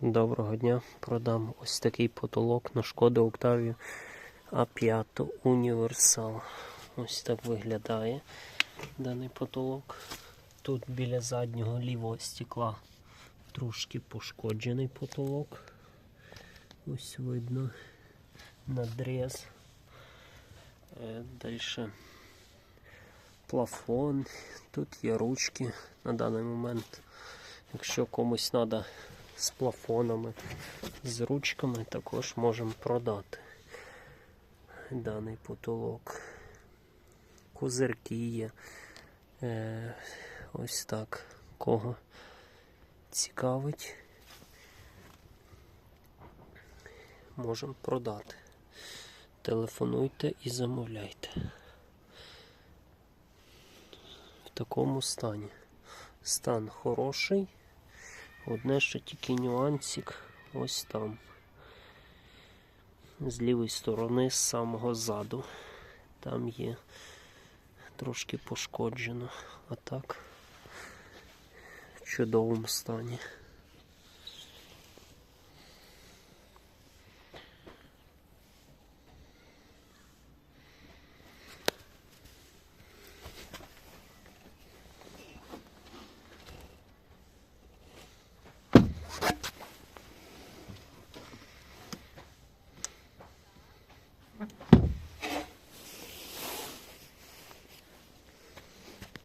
Доброго дня. Продам ось такий потолок на шкоду Октавію А5 Універсал. Ось так виглядає даний потолок. Тут біля заднього лівого стекла трошки пошкоджений потолок. Ось видно надріз. Далі плафон. Тут є ручки на даний момент. Якщо комусь треба з плафонами, з ручками, також можемо продати даний потолок. Козирки є. Е, ось так. Кого цікавить, можемо продати. Телефонуйте і замовляйте. В такому стані. Стан хороший. Одне, що тільки нюансик ось там. З лівої сторони, з самого заду. Там є трошки пошкоджено. А так в чудовому стані.